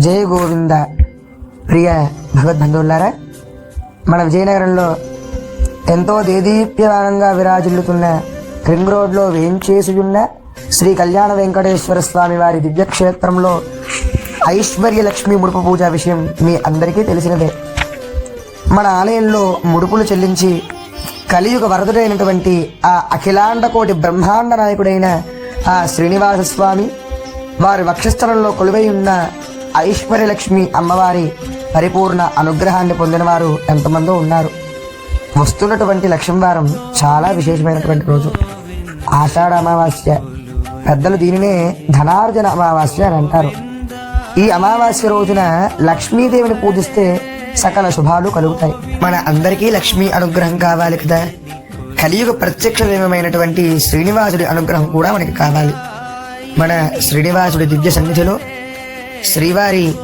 జయ గోవింద ప్రియ భగవద్బంధువులారా మన విజయనగరంలో ఎంతో దేదీప్యమానంగా విరాజిల్లుతున్న రింగ్ రోడ్లో వేంచేసి శ్రీ కళ్యాణ వెంకటేశ్వర స్వామి వారి దివ్యక్షేత్రంలో ఐశ్వర్య లక్ష్మి ముడుపు పూజ విషయం మీ అందరికీ తెలిసినదే. మన ఆలయంలో ముడుపులు చెల్లించి కలియుగ వరదుడైనటువంటి ఆ అఖిలాండ కోటి బ్రహ్మాండ నాయకుడైన ఆ శ్రీనివాస స్వామి వారి వక్షస్థలంలో కొలువై ఉన్న ఐశ్వర్యలక్ష్మి అమ్మవారి పరిపూర్ణ అనుగ్రహాన్ని పొందినవారు ఎంతమందో ఉన్నారు. వస్తున్నటువంటి లక్ష్మీవారం చాలా విశేషమైనటువంటి రోజు. ఆషాఢ అమావాస్య. పెద్దలు దీనినే ధనార్జన అమావాస్య అని అంటారు. ఈ అమావాస్య రోజున లక్ష్మీదేవిని పూజిస్తే సకల శుభాలు కలుగుతాయి. మన అందరికీ లక్ష్మీ అనుగ్రహం కావాలి కదా. కలియుగ ప్రత్యక్ష దైవమైనటువంటి శ్రీనివాసుడి అనుగ్రహం కూడా మనకి కావాలి. మన శ్రీనివాసుడి దివ్య సన్నిధిలో శ్రీవారి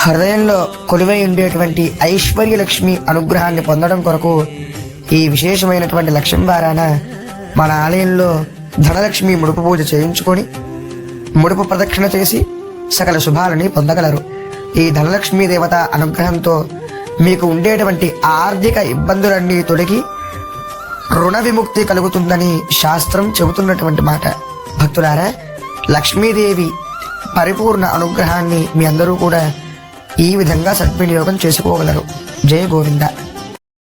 హృదయంలో కొలువై ఉండేటువంటి ఐశ్వర్య లక్ష్మి అనుగ్రహాన్ని పొందడం కొరకు ఈ విశేషమైనటువంటి లక్ష్యం వారాన మన ఆలయంలో ధనలక్ష్మి ముడుపు పూజ చేయించుకొని ముడుపు ప్రదక్షిణ చేసి సకల శుభాలని పొందగలరు. ఈ ధనలక్ష్మీ దేవత అనుగ్రహంతో మీకు ఉండేటువంటి ఆర్థిక ఇబ్బందులన్నీ తొలగి రుణ విముక్తి కలుగుతుందని శాస్త్రం చెబుతున్నటువంటి మాట. భక్తులారా లక్ష్మీదేవి పరిపూర్ణ అనుగ్రహాన్ని మీ అందరూ కూడా ఈ విధంగా సద్వినియోగం చేసుకోగలరు. జయ గోవింద.